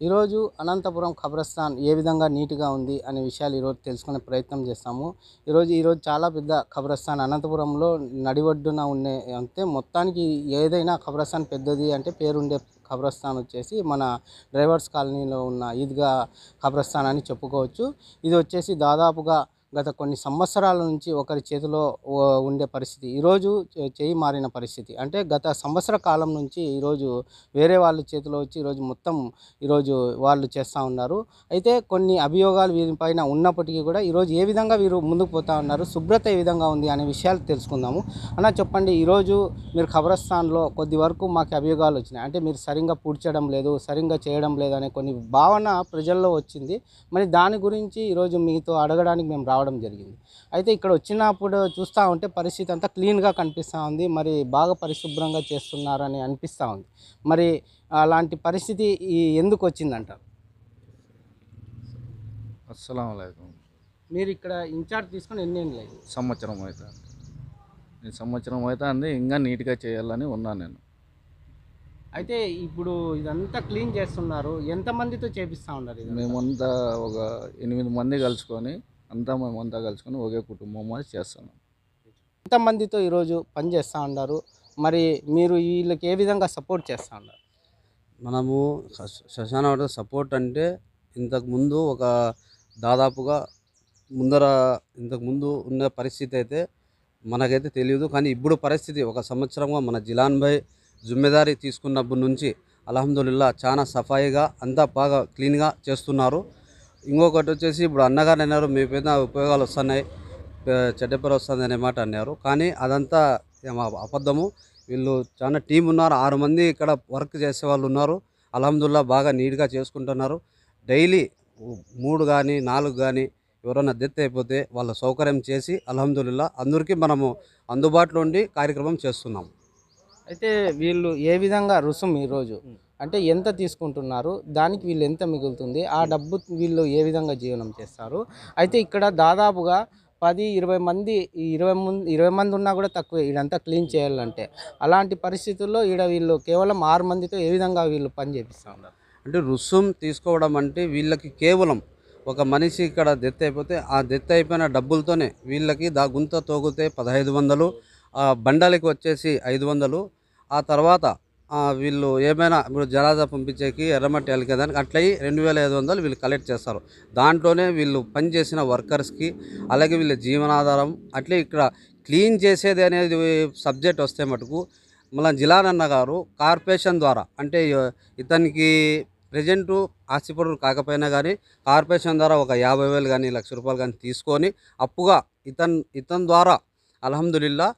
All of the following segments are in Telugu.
ఈరోజు అనంతపురం ఖబరస్థాన్ ఏ విధంగా నీట్గా ఉంది అనే విషయాలు ఈరోజు తెలుసుకునే ప్రయత్నం చేస్తాము. ఈరోజు ఈరోజు చాలా పెద్ద ఖబరస్థాన్ అనంతపురంలో నడివడ్డున ఉండే అంటే మొత్తానికి ఏదైనా ఖబరస్థాన్ పెద్దది అంటే పేరుండే ఖబరస్థాన్ వచ్చేసి మన డ్రైవర్స్ కాలనీలో ఉన్న ఈద్గా ఖబరస్థాన్ అని చెప్పుకోవచ్చు. ఇది వచ్చేసి దాదాపుగా గత కొన్ని సంవత్సరాల నుంచి ఒకరి చేతిలో ఉండే పరిస్థితి. ఈరోజు చేయి మారిన పరిస్థితి. అంటే గత సంవత్సర కాలం నుంచి ఈరోజు వేరే వాళ్ళ చేతిలో వచ్చి ఈరోజు మొత్తం ఈరోజు వాళ్ళు చేస్తూ ఉన్నారు. అయితే కొన్ని అభియోగాలు వీరిపైన ఉన్నప్పటికీ కూడా ఈరోజు ఏ విధంగా వీరు ముందుకు పోతా ఉన్నారు శుభ్రత ఏ విధంగా ఉంది అనే విషయాలు తెలుసుకుందాము. అన్న చెప్పండి ఈరోజు మీరు ఖబరస్థాన్లో కొద్ది వరకు మాకు అభియోగాలు వచ్చినాయి. అంటే మీరు సరిగ్గా పూడ్చడం లేదు సరిగ్గా చేయడం లేదు అనే కొన్ని భావన ప్రజల్లో వచ్చింది. మరి దాని గురించి ఈరోజు మీతో అడగడానికి మేము రావడం జరిగింది. అయితే ఇక్కడ వచ్చినప్పుడు చూస్తూ ఉంటే పరిస్థితి అంతా క్లీన్గా కనిపిస్తూ ఉంది. మరి బాగా పరిశుభ్రంగా చేస్తున్నారని అనిపిస్తూ ఉంది. మరి అలాంటి పరిస్థితి ఈ ఎందుకు వచ్చిందంటారు? అస్సలం మీరు ఇక్కడ ఇన్ఛార్జ్ తీసుకొని ఎన్ని లేదు సంవత్సరం అవుతుంది ఈ సంవత్సరం అవుతుంది ఇంకా నీట్గా చేయాలని ఉన్నాను నేను. అయితే ఇప్పుడు ఇదంతా క్లీన్ చేస్తున్నారు. ఎంతమందితో చేపిస్తూ ఉన్నారు మేమంతా ఒక ఎనిమిది మంది కలుసుకొని అంతా మేమంతా కలుసుకొని ఒకే కుటుంబం అది చేస్తున్నాం. ఎంతమందితో ఈరోజు పని చేస్తూ ఉన్నారు? మరి మీరు వీళ్ళకి ఏ విధంగా సపోర్ట్ చేస్తూ ఉన్నారు? మనము శ- శ్మశాన వాటిక సపోర్ట్ అంటే ఇంతకు ముందు ఒక దాదాపుగా ముందర ఇంతకు ముందు ఉన్న పరిస్థితి అయితే మనకైతే తెలియదు. కానీ ఇప్పుడు పరిస్థితి ఒక సంవత్సరంగా మన జిలాన్ భాయ్ జుమ్మెదారీ తీసుకున్నప్పటి నుంచి అల్హమ్దుల్లా చాలా సఫాయిగా అంతా బాగా క్లీన్గా చేస్తున్నారు. ఇంకొకటి వచ్చేసి ఇప్పుడు అన్నగారు అన్నారు మీ పైన ఉపయోగాలు వస్తున్నాయి చెడ్డ పేరు వస్తుంది అనే మాట అన్నారు. కానీ అదంతా అబద్ధము. వీళ్ళు చాలా టీం ఉన్నారు ఆరు మంది ఇక్కడ వర్క్ చేసే వాళ్ళు ఉన్నారు. అల్హమ్దుల్లా బాగా నీట్గా చేసుకుంటున్నారు. డైలీ మూడు కానీ నాలుగు కానీ ఎవరైనా డెత్ అయిపోతే వాళ్ళ సౌకర్యం చేసి అల్హమ్దుల్లా అందరికీ మనము అందుబాటులో ఉండి కార్యక్రమం చేస్తున్నాం. అయితే వీళ్ళు ఏ విధంగా రుసుం ఈరోజు? అంటే ఎంత తీసుకుంటున్నారు దానికి వీళ్ళు ఎంత మిగులుతుంది ఆ డబ్బు వీళ్ళు ఏ విధంగా జీవనం చేస్తారు. అయితే ఇక్కడ దాదాపుగా పది ఇరవై మంది ఇరవై మంది ఇరవై మంది ఉన్నా కూడా తక్కువ వీడంతా క్లీన్ చేయాలంటే. అలాంటి పరిస్థితుల్లో ఈడ వీళ్ళు కేవలం ఆరు మందితో ఏ విధంగా వీళ్ళు పని చేపిస్తూ ఉన్నారు అంటే రుసుం తీసుకోవడం అంటే వీళ్ళకి కేవలం ఒక మనిషి ఇక్కడ డెత్ అయిపోతే ఆ డెత్ అయిపోయిన డబ్బులతోనే వీళ్ళకి దా గుంత తోగితే పదహైదు వందలు బండలకి వచ్చేసి ఐదు వందలు ఆ తర్వాత వీళ్ళు ఏమైనా ఇప్పుడు జనాజా పంపించేకి ఎర్రమట్టి అలికేదానికి అట్లయి రెండు వేల ఐదు వందలు వీళ్ళు కలెక్ట్ చేస్తారు. దాంట్లోనే వీళ్ళు పనిచేసిన వర్కర్స్కి అలాగే వీళ్ళ జీవనాధారం అట్లే ఇక్కడ క్లీన్ చేసేది అనేది సబ్జెక్ట్ వస్తే మటుకు మన జిలానన్న గారు కార్పొరేషన్ ద్వారా అంటే ఇతనికి ప్రజెంటు ఆస్తిపరుడు కాకపోయినా కానీ కార్పొరేషన్ ద్వారా ఒక యాభై వేలు కానీ లక్ష రూపాయలు కానీ తీసుకొని అప్పుగా ఇతన్ ఇతని ద్వారా అల్హమ్దులిల్లా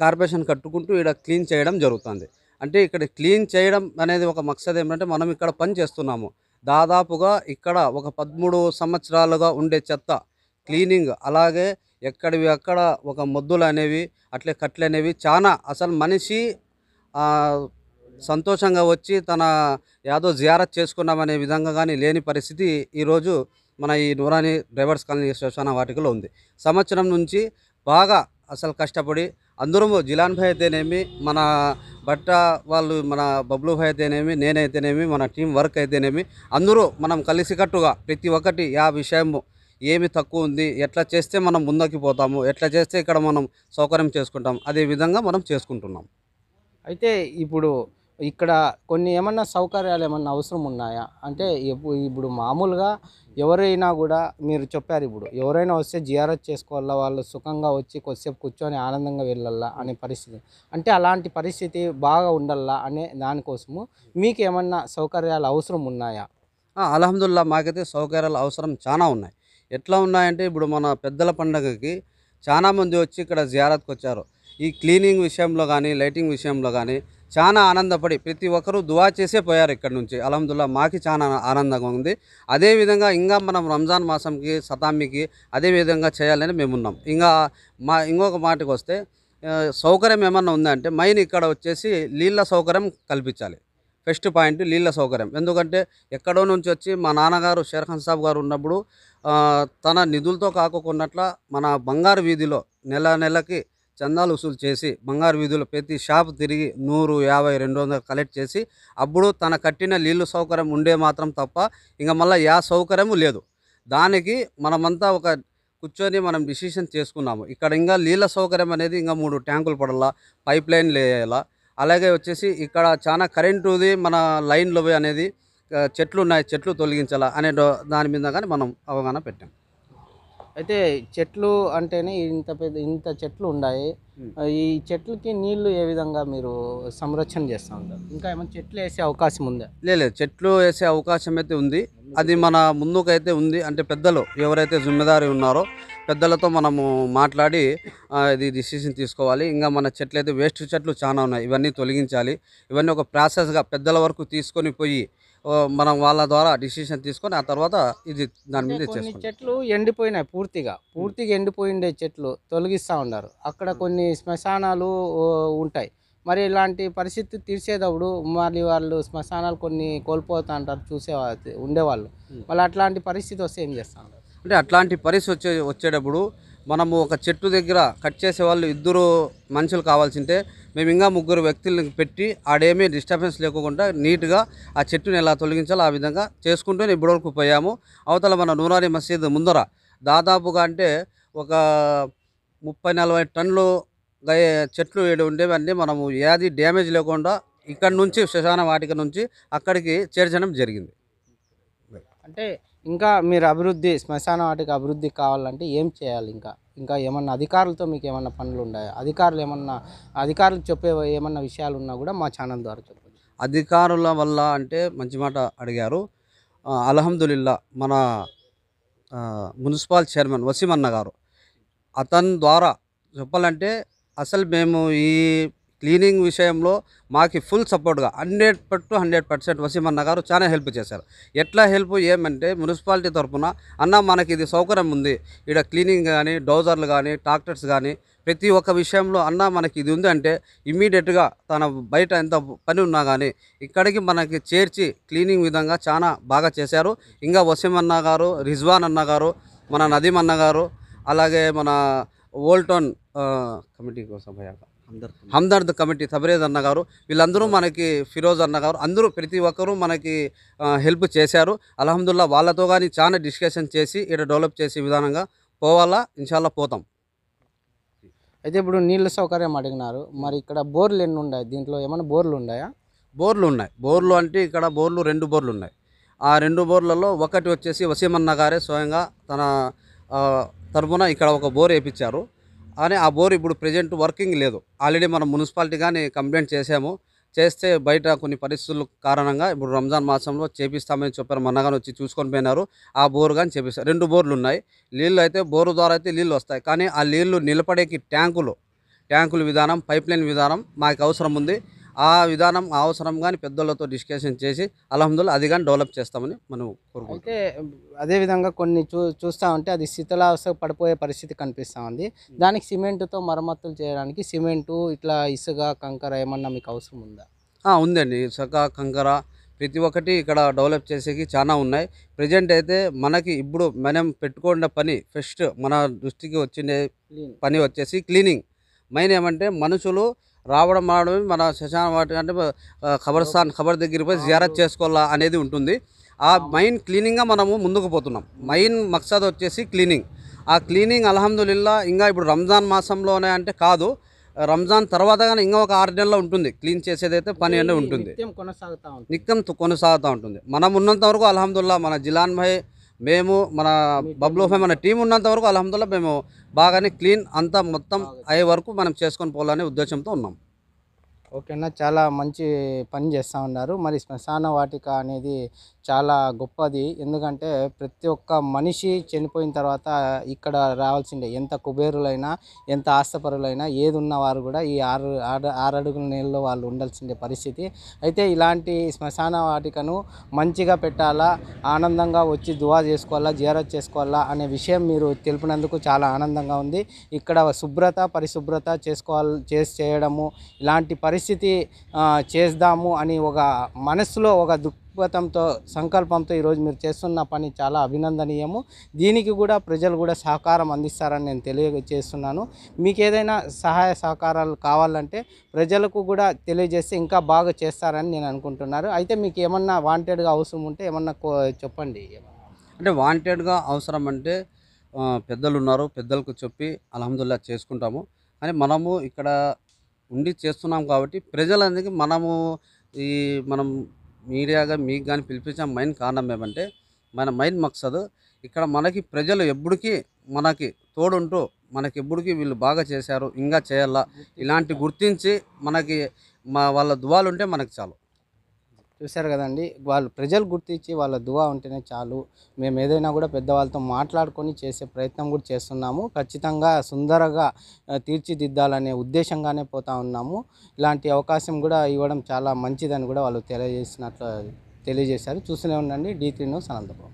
కార్పొరేషన్ కట్టుకుంటూ ఇక్కడ క్లీన్ చేయడం జరుగుతుంది. అంటే ఇక్కడ క్లీన్ చేయడం అనేది ఒక మక్సద్ ఏమిటంటే మనం ఇక్కడ పని చేస్తున్నాము. దాదాపుగా ఇక్కడ ఒక పదమూడు సంవత్సరాలుగా ఉండే చెత్త క్లీనింగ్ అలాగే ఎక్కడివి అక్కడ ఒక మొద్దులు అనేవి అట్లే కట్లు అనేవి చాలా అసలు మనిషి సంతోషంగా వచ్చి తన యాదో జియారత్ చేసుకున్నామనే విధంగా కానీ లేని పరిస్థితి ఈరోజు మన ఈ నూరాని డ్రైవర్స్ కాలనీ శ్మశాన వాటికలో ఉంది. సంవత్సరం నుంచి బాగా అసలు కష్టపడి అందరము జిలాన్ భాయ్ అయితేనేమి మన బట్ట వాళ్ళు మన బబ్లు భాయ్ అయితేనేమి నేనైతేనేమి మన టీం వర్క్ అయితేనేమి అందరూ మనం కలిసికట్టుగా ప్రతి ఒక్కటి ఆ విషయము ఏమి తక్కువ ఉంది ఎట్లా చేస్తే మనం ముందుకు పోతాము ఎట్లా చేస్తే ఇక్కడ మనం సౌకర్యం చేసుకుంటాం అదే విధంగా మనం చేసుకుంటున్నాం. అయితే ఇప్పుడు ఇక్కడ కొన్ని ఏమన్నా సౌకర్యాలు ఏమన్నా అవసరం ఉన్నాయా? అంటే ఇప్పుడు మామూలుగా ఎవరైనా కూడా మీరు చెప్పారు ఇప్పుడు ఎవరైనా వస్తే జిఆర్ఎస్ చేసుకోవాలా? వాళ్ళు సుఖంగా వచ్చి కొద్దిసేపు కూర్చొని ఆనందంగా వెళ్ళాలా? అనే పరిస్థితి. అంటే అలాంటి పరిస్థితి బాగా ఉండాలా? అనే దానికోసము మీకు ఏమన్నా సౌకర్యాలు అవసరం ఉన్నాయా? అలహదుల్లా మాకైతే సౌకర్యాలు అవసరం చాలా ఉన్నాయి. ఎట్లా ఉన్నాయంటే ఇప్పుడు మన పెద్దల పండగకి చాలామంది వచ్చి ఇక్కడ జియారత్కి వచ్చారు ఈ క్లీనింగ్ విషయంలో కానీ లైటింగ్ విషయంలో కానీ చాలా ఆనందపడి ప్రతి ఒక్కరూ దువా చేసే పోయారు ఇక్కడ నుంచి. అలహదుల్లా మాకి చాలా ఆనందంగా ఉంది. అదేవిధంగా ఇంకా మనం రంజాన్ మాసంకి సతామికి అదే విధంగా చేయాలని మేము ఉన్నాం. ఇంకా మా ఇంకొక మాటకు వస్తే సౌకర్యం ఏమన్నా ఉందంటే మెయిన్ ఇక్కడ వచ్చేసి నీళ్ళ సౌకర్యం కల్పించాలి. ఫస్ట్ పాయింట్ నీళ్ళ సౌకర్యం. ఎందుకంటే ఎక్కడో నుంచి వచ్చి మా నాన్నగారు షేర్ఖాన్ సాబ్ గారు ఉన్నప్పుడు తన నిధులతో కాకుకున్నట్ల మన బంగారు వీధిలో నెల నెలకి చందాలు వసూలు చేసి బంగారు వీధులు ప్రతి షాప్ తిరిగి నూరు యాభై రెండు వందలు కలెక్ట్ చేసి అప్పుడు తన కట్టిన నీళ్ళు సౌకర్యం ఉండే మాత్రం తప్ప ఇంకా మళ్ళీ యా సౌకర్యము లేదు. దానికి మనమంతా ఒక కూర్చొని మనం డిసిషన్ చేసుకున్నాము. ఇక్కడ ఇంకా నీళ్ళ సౌకర్యం అనేది ఇంకా మూడు ట్యాంకులు పడాలా పైప్ లైన్ వేయాలా అలాగే వచ్చేసి ఇక్కడ చాలా కరెంటుది మన లైన్లు అనేది చెట్లు ఉన్నాయి చెట్లు తొలగించాలా అనే దాని మీద కానీ మనం అవగాహన పెట్టాం. అయితే చెట్లు అంటేనే ఇంత పెద్ద ఇంత చెట్లు ఉన్నాయి. ఈ చెట్లకి నీళ్ళు ఏ విధంగా మీరు సంరక్షణ చేస్తూ ఉంటారు? ఇంకా ఏమైనా చెట్లు వేసే అవకాశం ఉందా? లేదు చెట్లు వేసే అవకాశం అయితే ఉంది. అది మన ముందుకైతే ఉంది. అంటే పెద్దలు ఎవరైతే జిమ్మెదారి ఉన్నారో పెద్దలతో మనము మాట్లాడి ఇది డిసిషన్ తీసుకోవాలి. ఇంకా మన చెట్లు అయితే వేస్ట్ చెట్లు చాలా ఉన్నాయి. ఇవన్నీ తొలగించాలి. ఇవన్నీ ఒక ప్రాసెస్గా పెద్దల వరకు తీసుకొని పోయి మనం వాళ్ళ ద్వారా డిసిషన్ తీసుకొని ఆ తర్వాత ఇది దాని మీద కొన్ని చెట్లు ఎండిపోయినాయి పూర్తిగా. పూర్తిగా ఎండిపోయిండే చెట్లు తొలగిస్తూ ఉన్నారు. అక్కడ కొన్ని శ్మశానాలు ఉంటాయి. మరి ఇలాంటి పరిస్థితి తీర్చేటప్పుడు మళ్ళీ వాళ్ళు శ్మశానాలు కొన్ని కోల్పోతా అంటారు చూసే ఉండేవాళ్ళు. Hmm. మళ్ళీ అట్లాంటి పరిస్థితి వస్తే ఏం చేస్తాం అంటే అట్లాంటి పరిస్థితి వచ్చే వచ్చేటప్పుడు మనము ఒక చెట్టు దగ్గర కట్ చేసే వాళ్ళు ఇద్దరు మనుషులు కావాల్సింటే మేము ఇంకా ముగ్గురు వ్యక్తులను పెట్టి ఆడేమీ డిస్టర్బెన్స్ లేకుండా నీట్గా ఆ చెట్టుని ఎలా తొలగించాలో ఆ విధంగా చేసుకుంటూనే ఇప్పటివరకు పోయాము. అవతల మన నూరాని మసీద్ ముందర దాదాపుగా అంటే ఒక ముప్పై నలభై టన్నులు గయ- చెట్లు ఏడు ఉండేవన్నీ మనము ఏది డ్యామేజ్ లేకుండా ఇక్కడ నుంచి శ్మశాన వాటిక నుంచి అక్కడికి చేర్చడం జరిగింది. అంటే ఇంకా మీరు అభివృద్ధి శ్మశాన వాటికి అభివృద్ధి కావాలంటే ఏం చేయాలి ఇంకా? ఇంకా ఏమన్నా అధికారులతో మీకు ఏమన్నా పనులు ఉన్నాయా? అధికారులు ఏమన్నా అధికారులు చెప్పే ఏమన్నా విషయాలు ఉన్నా కూడా మా ఛానల్ ద్వారా చెప్పండి అధికారుల వల్ల అంటే మంచి మాట అడిగారు. ఆ, అల్హమ్దులిల్లా మన మున్సిపల్ చైర్మన్ వసీమన్న గారు. అతని ద్వారా చెప్పాలంటే అసలు మేము ఈ క్లీనింగ్ విషయంలో మాకు ఫుల్ సపోర్ట్గా హండ్రెడ్ టు హండ్రెడ్ పర్సెంట్ వసీమన్న గారు చాలా హెల్ప్ చేశారు. ఎట్లా హెల్ప్ ఏమంటే మున్సిపాలిటీ తరఫున అన్న మనకి ఇది సౌకర్యం ఉంది. ఇక్కడ క్లీనింగ్ కానీ డౌజర్లు కానీ ట్రాక్టర్స్ కానీ ప్రతి ఒక్క విషయంలో అన్న మనకి ఇది ఉంది అంటే ఇమ్మీడియట్గా తన బయట ఎంత పని ఉన్నా కానీ ఇక్కడికి మనకి చేర్చి క్లీనింగ్ విధంగా చాలా బాగా చేశారు. ఇంకా వసీం అన్న గారు రిజ్వాన్ అన్న గారు మన నదీమన్న అన్న గారు అలాగే మన ఓల్టోన్ కమిటీ కోసం పోయాక హమ్దర్ద్ కమిటీ తబరేజ్ అన్న గారు వీళ్ళందరూ మనకి ఫిరోజ్ అన్న గారు అందరూ ప్రతి ఒక్కరూ మనకి హెల్ప్ చేశారు. అల్హమ్దుల్లా వాళ్ళతో కానీ చాలా డిస్కషన్ చేసి ఇక్కడ డెవలప్ చేసే విధానంగా పోవాలా ఇన్షాల్లా పోతాం. అయితే ఇప్పుడు నీళ్ళ సౌకర్యం అడిగినారు. మరి ఇక్కడ బోర్లు ఎన్ని ఉన్నాయి? దీంట్లో ఏమైనా బోర్లు ఉన్నాయా? బోర్లు ఉన్నాయి. బోర్లు అంటే ఇక్కడ బోర్లు రెండు బోర్లు ఉన్నాయి. ఆ రెండు బోర్లలో ఒకటి వచ్చేసి వసీమన్న గారే స్వయంగా తన ఆ, తరపున ఇక్కడ ఒక బోర్ వేయించారు కానీ ఆ బోర్ ఇప్పుడు ప్రజెంట్ వర్కింగ్ లేదు. ఆల్రెడీ మనం మున్సిపాలిటీ కానీ కంప్లైంట్ చేసాము చేస్తే బయట కొన్ని పరిస్థితుల కారణంగా ఇప్పుడు రంజాన్ మాసంలో చేపిస్తామని చెప్పారు. మొన్నగానే వచ్చి చూసుకొని పోయినారు. ఆ బోర్ కానీ చేపిస్తారు. రెండు బోర్లు ఉన్నాయి. నీళ్ళు అయితే బోరు ద్వారా అయితే నీళ్ళు వస్తాయి. కానీ ఆ నీళ్ళు నిలబడేకి ట్యాంకులు ట్యాంకుల విధానం పైప్ లైన్ విధానం మాకు అవసరం ఉంది. ఆ విధానం అవసరం కానీ పెద్దలతో డిస్కషన్ చేసి అల్హమ్దుల్లా అది కానీ డెవలప్ చేస్తామని మనం కోరుకుంటాం అయితే అదే విధంగా కొన్ని చూ చూస్తా ఉంటే అది శీతలావస్థ పడిపోయే పరిస్థితి కనిపిస్తూ ఉంది. దానికి సిమెంట్తో మరమ్మతులు చేయడానికి సిమెంటు ఇట్లా ఇసుక కంకర ఏమన్నా మీకు అవసరం ఉందా? ఉందండి. ఇసుక కంకర ప్రతి ఒక్కటి ఇక్కడ డెవలప్ చేసేకి చాలా ఉన్నాయి. ప్రజెంట్ అయితే మనకి ఇప్పుడు మనం పెట్టుకున్న పని ఫస్ట్ మన దృష్టికి వచ్చిన పని వచ్చేసి క్లీనింగ్. మెయిన్ ఏమంటే మనుషులు రావడం రావడమే మన శ్మశాన వాటి అంటే ఖబర్స్థాన్ ఖబర్ దగ్గరికి పోయి జియారత్ చేసుకోవాలా అనేది ఉంటుంది. ఆ మెయిన్ క్లీనింగ్గా మనము ముందుకు పోతున్నాం. మెయిన్ మక్సద్ వచ్చేసి క్లీనింగ్ ఆ క్లీనింగ్ అల్హమ్దులిల్లా ఇంకా ఇప్పుడు రంజాన్ మాసంలోనే అంటే కాదు రంజాన్ తర్వాత కానీ ఇంకా ఒక ఆరు నెలల్లో ఉంటుంది. క్లీన్ చేసేదైతే పని అనేది ఉంటుంది. నిత్యం కొనసాగుతూ ఉంటుంది. మనం ఉన్నంత వరకు అల్హమ్దుల్లా మన జిలాన్ భాయ్ మేము మన బబ్లు మన టీం ఉన్నంత వరకు అల్హమ్దుల్లా మేము బాగానే క్లీన్ అంతా మొత్తం అయ్యే వరకు మనం చేసుకొని పోవాలనే ఉద్దేశంతో ఉన్నాం. ఓకేనా చాలా మంచి పని చేస్తూ ఉన్నారు. మరి శ్మశాన వాటిక అనేది చాలా గొప్పది. ఎందుకంటే ప్రతి ఒక్క మనిషి చనిపోయిన తర్వాత ఇక్కడ రావాల్సిందే ఎంత కుబేరులైనా ఎంత ఆస్తపరులైనా ఏది ఉన్న వారు కూడా ఈ ఆరు ఆరు అడుగుల నీళ్ళలో వాళ్ళు ఉండాల్సిందే పరిస్థితి. అయితే ఇలాంటి శ్మశాన వాటికను మంచిగా పెట్టాలా ఆనందంగా వచ్చి దువా చేసుకోవాలా జీరత్ చేసుకోవాలా అనే విషయం మీరు తెలిపినందుకు చాలా ఆనందంగా ఉంది. ఇక్కడ శుభ్రత పరిశుభ్రత చేసుకోవాలి చేసి చేయడము ఇలాంటి పరిస్థితి చేద్దాము అని ఒక మనస్సులో ఒక దుఃఖ దృక్పథంతో సంకల్పంతో ఈరోజు మీరు చేస్తున్న పని చాలా అభినందనీయము. దీనికి కూడా ప్రజలు కూడా సహకారం అందిస్తారని నేను తెలియజేస్తున్నాను. మీకు ఏదైనా సహాయ సహకారాలు కావాలంటే ప్రజలకు కూడా తెలియజేస్తే ఇంకా బాగా చేస్తారని నేను అనుకుంటున్నారు. అయితే మీకు ఏమన్నా వాంటెడ్గా అవసరం ఉంటే ఏమన్నా చెప్పండి. అంటే వాంటెడ్గా అవసరం అంటే పెద్దలు ఉన్నారు పెద్దలకు చెప్పి అలహదుల్లా చేసుకుంటాము. కానీ మనము ఇక్కడ ఉండి చేస్తున్నాం కాబట్టి ప్రజలందరికీ మనము ఈ మనం మీడియాగా మీకు కానీ పిలిపించిన మెయిన్ కారణం ఏమంటే మన మెయిన్ మక్సదు ఇక్కడ మనకి ప్రజలు ఎప్పటికీ మనకి తోడుంటూ మనకి ఎప్పటికీ వీళ్ళు బాగా చేశారు ఇంకా చేయాలా ఇలాంటి గుర్తించి మనకి మా వాళ్ళ దువాలు ఉంటే చాలు. చూశారు కదండి. వాళ్ళు ప్రజలు గుర్తించి వాళ్ళ దువా ఉంటేనే చాలు. మేము ఏదైనా కూడా పెద్దవాళ్ళతో మాట్లాడుకొని చేసే ప్రయత్నం కూడా చేస్తున్నాము. ఖచ్చితంగా సుందరగా తీర్చిదిద్దాలనే ఉద్దేశంగానే పోతా ఉన్నాము. ఇలాంటి అవకాశం కూడా ఇవ్వడం చాలా మంచిదని కూడా వాళ్ళు తెలియజేసినట్లు తెలియజేశారు. చూస్తూనే ఉండండి. D three news Anantapuram.